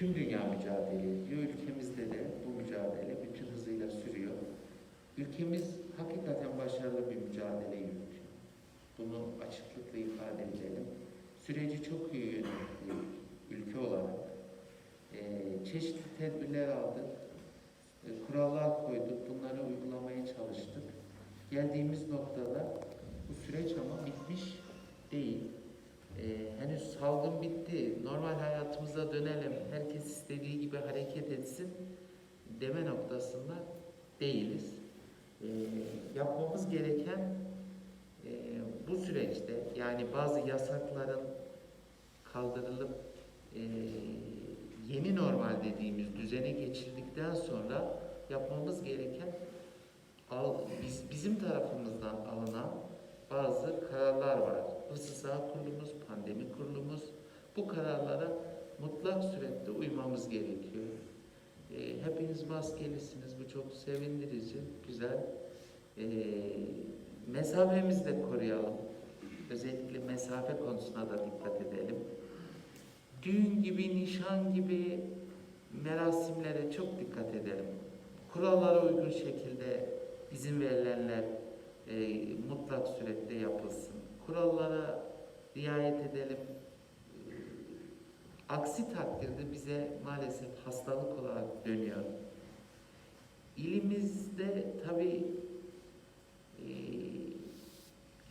tüm dünya mücadele ediyor. Ülkemizde de bu mücadele bütün hızıyla sürüyor. Ülkemiz hakikaten başarılı bir mücadele yürütüyor. Bunu açıklıkla ifade edelim. Süreci çok iyi yönettik ülke olarak. Ee, çeşitli tedbirler aldık. e, kurallar koyduk. Bunları uygulamaya çalıştık. Geldiğimiz noktada bu süreç ama bitmiş değil. Ee, henüz salgın bitti. Normal hayatımıza dönelim. Herkes istediği gibi hareket etsin deme noktasında değiliz. Ee, yapmamız gereken e, bu süreçte yani bazı yasakların kaldırılıp e, yeni normal dediğimiz düzene geçildikten sonra yapmamız gereken al, biz, bizim tarafımızdan alınan bazı kararlar var. Hıfzı kurulumuz, pandemi kurulumuz bu kararlara mutlak surette uymamız gerekiyor. E, hepiniz maskelisiniz. Bu çok sevindirici, güzel. E, mesafemizi de koruyalım. Özellikle mesafe konusuna da dikkat edelim. Düğün gibi, nişan gibi merasimlere çok dikkat edelim. Kurallara uygun şekilde izin verilenler e, mutlak surette yapılsın. Kurallara riayet edelim. E, Aksi takdirde bize maalesef hastalık olarak dönüyor. İlimizde tabii e,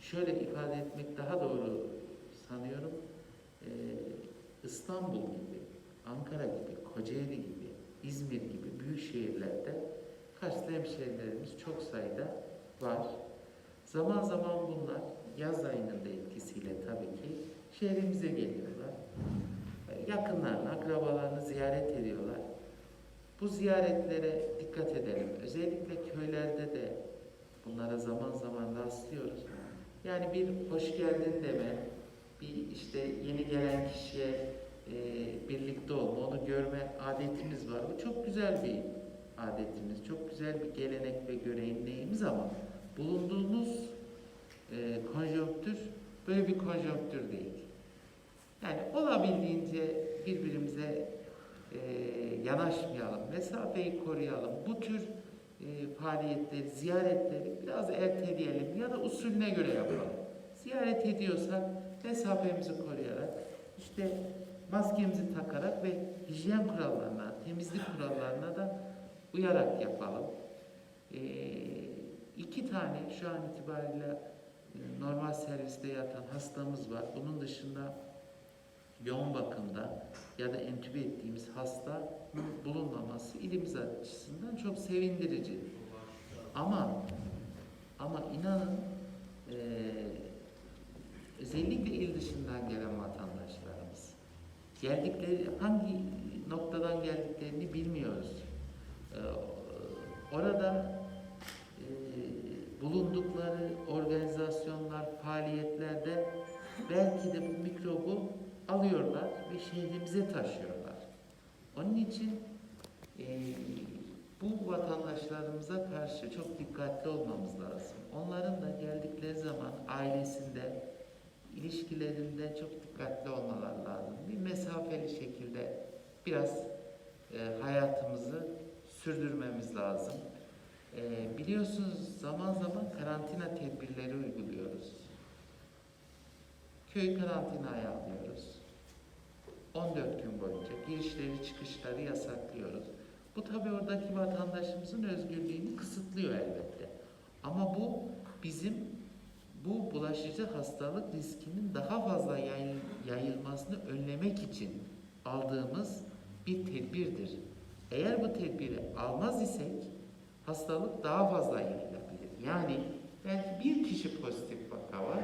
şöyle ifade etmek daha doğru sanıyorum. E, İstanbul gibi, Ankara gibi, Kocaeli gibi, İzmir gibi büyük şehirlerde Karslı hemşehrilerimiz çok sayıda var. Zaman zaman bunlar yaz ayının da etkisiyle tabii ki şehrimize geliyorlar. Yakınlarını, akrabalarını ziyaret ediyorlar. Bu ziyaretlere dikkat edelim. Özellikle köylerde de bunlara zaman zaman rastlıyoruz. Yani bir hoş geldin deme, bir işte yeni gelen kişiye e, birlikte olma, onu görme adetimiz var. Bu çok güzel bir adetimiz, çok güzel bir gelenek ve göreneğimiz ama bulunduğumuz e, konjonktür böyle bir konjonktür değil. Yani olabildiğince birbirimize e, yanaşmayalım, mesafeyi koruyalım. Bu tür e, faaliyetleri, ziyaretleri biraz erteleyelim ya da usulüne göre yapalım. Ziyaret ediyorsak mesafemizi koruyarak, işte maskemizi takarak ve hijyen kurallarına, temizlik kurallarına da uyarak yapalım. E, iki tane şu an itibariyle normal serviste yatan hastamız var. Bunun dışında yoğun bakımda ya da entübe ettiğimiz hasta bulunmaması ilimiz açısından çok sevindirici. Ama ama inanın eee, özellikle il dışından gelen vatandaşlarımız geldikleri hangi belki de bu mikrobu alıyorlar ve şehrimize taşıyorlar. Onun için eee, bu vatandaşlarımıza karşı çok dikkatli olmamız lazım. Onların da geldikleri zaman ailesinde, ilişkilerinde çok dikkatli olmaları lazım. Bir mesafeli şekilde biraz e, hayatımızı sürdürmemiz lazım. E, biliyorsunuz zaman zaman karantina tedbirleri uyguluyoruz. Köy karantinaya alıyoruz. 14 gün boyunca girişleri çıkışları yasaklıyoruz. Bu tabii oradaki vatandaşımızın özgürlüğünü kısıtlıyor elbette. Ama bu bizim bu bulaşıcı hastalık riskinin daha fazla yayıl- yayılmasını önlemek için aldığımız bir tedbirdir. Eğer bu tedbiri almaz isek hastalık daha fazla yayılabilir. Yani belki bir kişi pozitif vaka var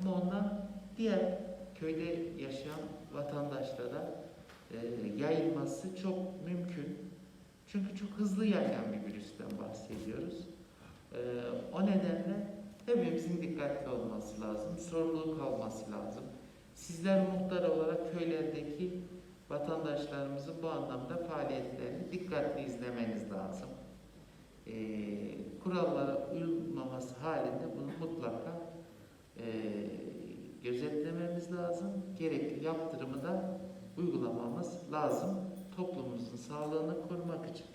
ama ondan diğer köyde yaşayan vatandaşlara e, yayılması çok mümkün. Çünkü çok hızlı yayılan bir virüsten bahsediyoruz. E, o nedenle hepimizin dikkatli olması lazım, sorumluluk alması lazım. Sizler muhtar olarak köylerdeki vatandaşlarımızın bu anlamda faaliyetlerini dikkatli izlemeniz lazım. E, kurallara uyulmaması halinde bunu mutlaka e, gözetlememiz lazım. Gerekli yaptırımı da uygulamamız lazım. toplumumuzun sağlığını korumak için.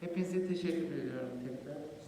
Hepinize teşekkür ediyorum tekrar.